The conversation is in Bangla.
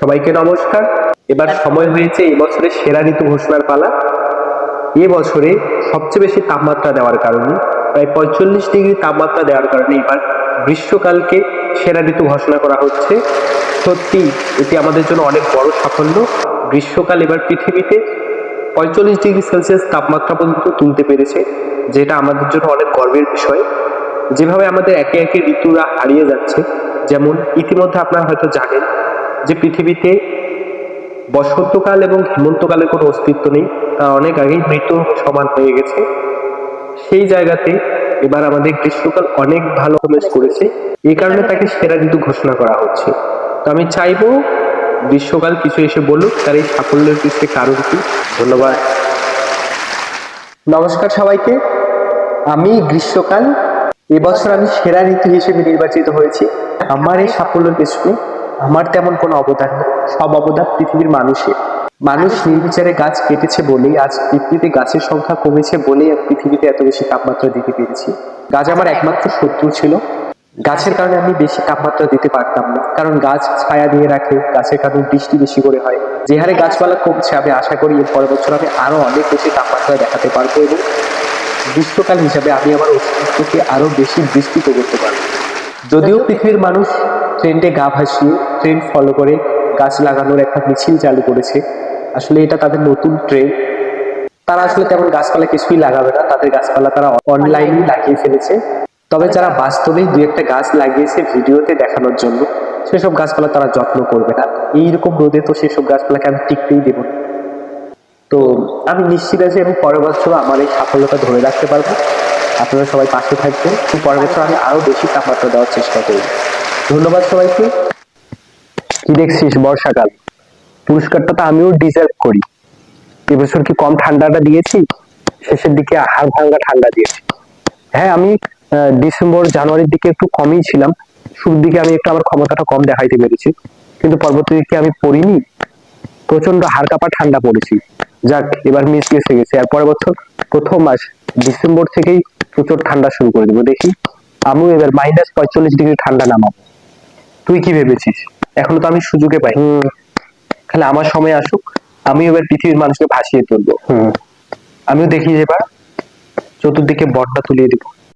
সবাইকে নমস্কার। এবার সময় হয়েছে এই বছরের সেরা ঋতু ঘোষণার পালা। এ বছরে সবচেয়ে বেশি তাপমাত্রা দেওয়ার কারণে, প্রায় পঁয়তাল্লিশ ডিগ্রি তাপমাত্রা দেওয়ার কারণে এবার গ্রীষ্মকালকে সেরা ঋতু ঘোষণা করা হচ্ছে। সত্যি, এটি আমাদের জন্য অনেক বড় সাফল্য। গ্রীষ্মকাল এবার পৃথিবীতে পঁয়তাল্লিশ ডিগ্রি সেলসিয়াস তাপমাত্রা পর্যন্ত তুলতে পেরেছে, যেটা আমাদের জন্য অনেক গর্বের বিষয়। যেভাবে আমাদের একে একে ঋতুরা হারিয়ে যাচ্ছে, যেমন ইতিমধ্যে আপনারা হয়তো জানেন যে পৃথিবীতে বসন্তকাল এবং হেমন্তকালের কোনো অস্তিত্ব নেই, তা অনেক আগেই মৃত সমান হয়ে গেছে। সেই জায়গাতে এবার আমাদের গ্রীষ্মকাল অনেক ভালো পারফরমেন্স করেছে। এই কারণে তাকে সেরা ঋতু ঘোষণা করা হচ্ছে। তো আমি চাইব গ্রীষ্মকাল কিছু এসে বলুক, তার এই সাফল্যের পিছনে কারণ কি? ধন্যবাদ। নমস্কার সবাইকে। আমি গ্রীষ্মকাল, এবছর আমি সেরা ঋতু হিসেবে নির্বাচিত হয়েছি। আমার এই সাফল্যের পেছনে আমার তেমন কোনো অবদান সব অবদান পৃথিবীর মানুষের। মানুষ নির্বিচারে গাছ কেটেছে বলেই আজ পৃথিবীতে গাছের সংখ্যা কমেছে বলেই আমি পৃথিবীতে এত বেশি তাপমাত্রা দিতে পেরেছি। গাছ আমার একমাত্র শত্রু ছিল। গাছের কারণে আমি বেশি তাপমাত্রা দিতে পারতাম না। কারণ গাছ ছায়া দিয়ে রাখে, গাছের কারণে বৃষ্টি বেশি করে হয়। যে হারে গাছপালা কমছে, আমি আশা করি এর পরের বছর আমি আরও অনেক বেশি তাপমাত্রা দেখাতে পারব এবং গ্রীষ্মকাল হিসাবে আমি আমার অস্তিত্বকে আরও বেশি বৃষ্টি করতে পারব। যদিও পৃথিবীর মানুষ ট্রেন্ডে গা ভাসিয়ে ট্রেন্ড ফলো করে গাছ লাগানোর একটা মিছিল চালু করেছে। আসলে এটা তাদের নতুন ট্রেন্ড তারা আসলে তেমন গাছপালা কিছুই লাগাবে না, তাদের গাছপালা তারা অনলাইনেই লাগিয়ে ফেলেছে। তবে যারা বাস্তবে দু একটা গাছ লাগিয়েছে ভিডিওতে দেখানোর জন্য, সেসব গাছপালা তারা যত্ন করবে না। এইরকম রোদে তো সেসব গাছপালাকে আমি টিকতেই দেবো তো আমি নিশ্চিত আছি আমি পরের বছর আমার এই সাফল্যতা ধরে রাখতে পারব। আপনারা সবাই পাশে থাকবেন। পরের বছর আমি আরও বেশি তাপমাত্রা দেওয়ার চেষ্টা করব। ধন্যবাদ সবাইকে। কি দেখছিস বর্ষাকাল? পুরস্কারটা তো আমিও ডিজার্ভ করি। এবছর কি কম ঠান্ডাটা দিয়েছি? শেষের দিকে হাড় ভাঙ্গা ঠান্ডা দিয়েছি। হ্যাঁ আমি ডিসেম্বর, জানুয়ারির দিকে একটু কমই ছিলাম। শুরুর দিকে আমি একটু আমার ক্ষমতাটা কম দেখাইতে পেরেছি। কিন্তু পরবর্তী দিকে আমি পড়িনি। প্রচণ্ড হাড় কাঁপা ঠান্ডা পড়েছি। যাক, এবার মিস গেছে গেছে। আর পরের বছর প্রথম মাস, ডিসেম্বর থেকেই প্রচুর ঠান্ডা শুরু করে দেবো। দেখি, আমিও এবার মাইনাস পঁয়তাল্লিশ ডিগ্রি ঠান্ডা নামাবো। তুই কি ভেবেছিস? এখনও তো আমি সুযোগে পাই খালি আমার সময় আসুক আমি এবার পৃথিবীর মানুষকে ভাসিয়ে তুলবো। আমিও দেখি এবার চতুর্দিকে বটটা তুলিয়ে দিব।